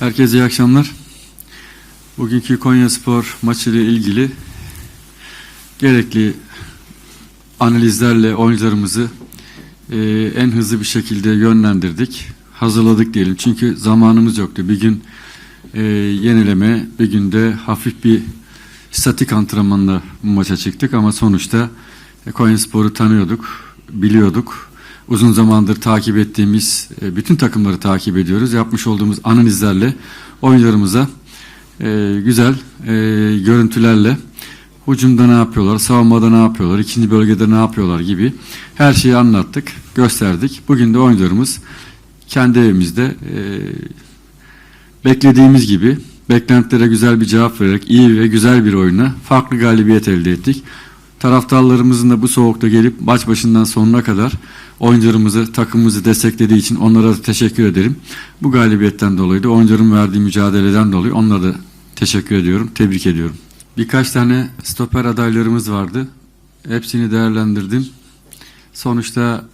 Herkese iyi akşamlar. Bugünkü Konya Spor maçı ile ilgili gerekli analizlerle oyuncularımızı e, en hızlı bir şekilde yönlendirdik. Hazırladık diyelim. Çünkü zamanımız yoktu. Bir gün e, yenileme, bir günde hafif bir statik antrenmanla maça çıktık ama sonuçta e, Konya Spor'u tanıyorduk, biliyorduk. Uzun zamandır takip ettiğimiz e, bütün takımları takip ediyoruz. Yapmış olduğumuz analizlerle oyuncularımıza e, güzel e, görüntülerle hücumda ne yapıyorlar, savunmada ne yapıyorlar, ikinci bölgede ne yapıyorlar gibi her şeyi anlattık, gösterdik. Bugün de oyuncularımız kendi evimizde e, beklediğimiz gibi beklentilere güzel bir cevap vererek iyi ve güzel bir oyuna farklı galibiyet elde ettik. Taraftarlarımızın da bu soğukta gelip maç başından sonuna kadar oyuncularımızı, takımımızı desteklediği için onlara da teşekkür ederim. Bu galibiyetten dolayı da oyuncuların verdiği mücadeleden dolayı onlara da teşekkür ediyorum, tebrik ediyorum. Birkaç tane stoper adaylarımız vardı. Hepsini değerlendirdim. Sonuçta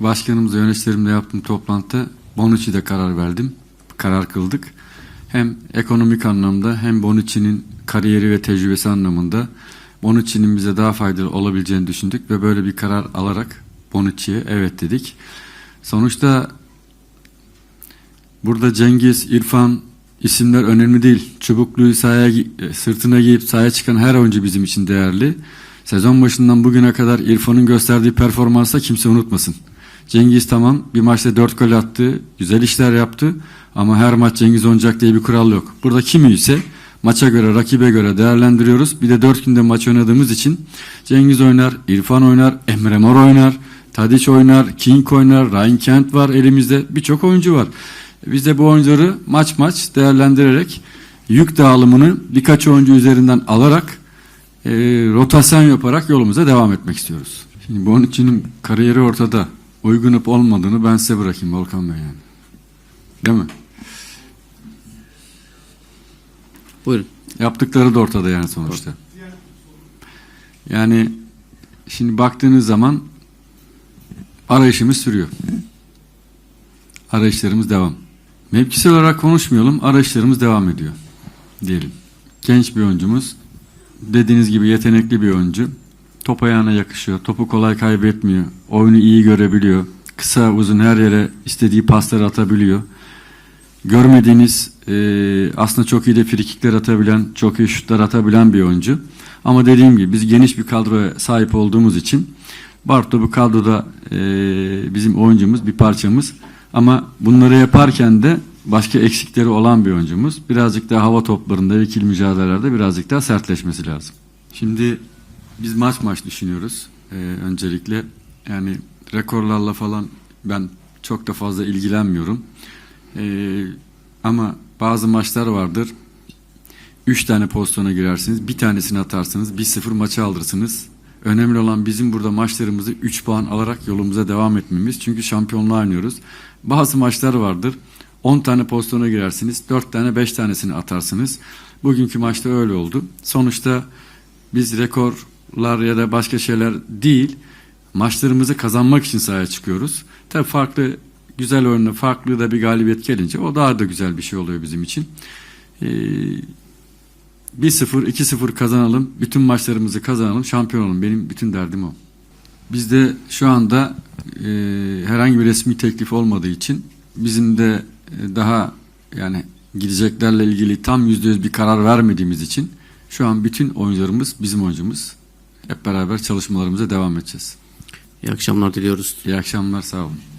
başkanımızla yöneticilerimle yaptığım toplantıda Bonucci'de karar verdim. Karar kıldık. Hem ekonomik anlamda hem Bonucci'nin kariyeri ve tecrübesi anlamında Bonucci'nin bize daha faydalı olabileceğini düşündük ve böyle bir karar alarak Bonucci'ye evet dedik. Sonuçta burada Cengiz, İrfan isimler önemli değil. Çubukluyu sahaya, gi- sırtına giyip sahaya çıkan her oyuncu bizim için değerli. Sezon başından bugüne kadar İrfan'ın gösterdiği performansa kimse unutmasın. Cengiz tamam bir maçta 4 gol attı, güzel işler yaptı ama her maç Cengiz oynayacak diye bir kural yok. Burada kimi ise maça göre, rakibe göre değerlendiriyoruz. Bir de 4 günde maç oynadığımız için Cengiz oynar, İrfan oynar, Emre Mor oynar, Tadiç oynar, King oynar, Ryan Kent var elimizde birçok oyuncu var. Biz de bu oyuncuları maç maç değerlendirerek yük dağılımını birkaç oyuncu üzerinden alarak e, rotasyon yaparak yolumuza devam etmek istiyoruz. Şimdi Bonucci'nin kariyeri ortada. Uygunup olmadığını ben size bırakayım Volkan Bey yani. Değil mi? Buyurun. Yaptıkları da ortada yani sonuçta. Yani şimdi baktığınız zaman arayışımız sürüyor. Arayışlarımız devam. Mevkisel olarak konuşmayalım, arayışlarımız devam ediyor diyelim. Genç bir oyuncumuz, dediğiniz gibi yetenekli bir oyuncu. Top ayağına yakışıyor, topu kolay kaybetmiyor, oyunu iyi görebiliyor. Kısa uzun her yere istediği pasları atabiliyor. Görmediğiniz e, aslında çok iyi de frikikler atabilen, çok iyi şutlar atabilen bir oyuncu. Ama dediğim gibi biz geniş bir kadroya sahip olduğumuz için Barto bu kadroda e, bizim oyuncumuz, bir parçamız. Ama bunları yaparken de başka eksikleri olan bir oyuncumuz. Birazcık daha hava toplarında ve ikili mücadelelerde birazcık daha sertleşmesi lazım. Şimdi biz maç maç düşünüyoruz e, öncelikle. Yani rekorlarla falan ben çok da fazla ilgilenmiyorum. E, ama bazı maçlar vardır. Üç tane pozisyona girersiniz. Bir tanesini atarsınız. 1-0 maçı alırsınız. Önemli olan bizim burada maçlarımızı 3 puan alarak yolumuza devam etmemiz. Çünkü şampiyonluğa oynuyoruz. Bazı maçlar vardır. 10 tane pozisyona girersiniz. 4 tane 5 tanesini atarsınız. Bugünkü maçta öyle oldu. Sonuçta biz rekorlar ya da başka şeyler değil maçlarımızı kazanmak için sahaya çıkıyoruz. Tabii farklı güzel oyunla farklı da bir galibiyet gelince o daha da güzel bir şey oluyor bizim için. Ee, 1-0, 2-0 kazanalım, bütün maçlarımızı kazanalım, şampiyon olalım. Benim bütün derdim o. Bizde şu anda e, herhangi bir resmi teklif olmadığı için bizim de e, daha yani gideceklerle ilgili tam yüzde yüz bir karar vermediğimiz için şu an bütün oyuncularımız bizim oyuncumuz. Hep beraber çalışmalarımıza devam edeceğiz. İyi akşamlar diliyoruz. İyi akşamlar, sağ olun.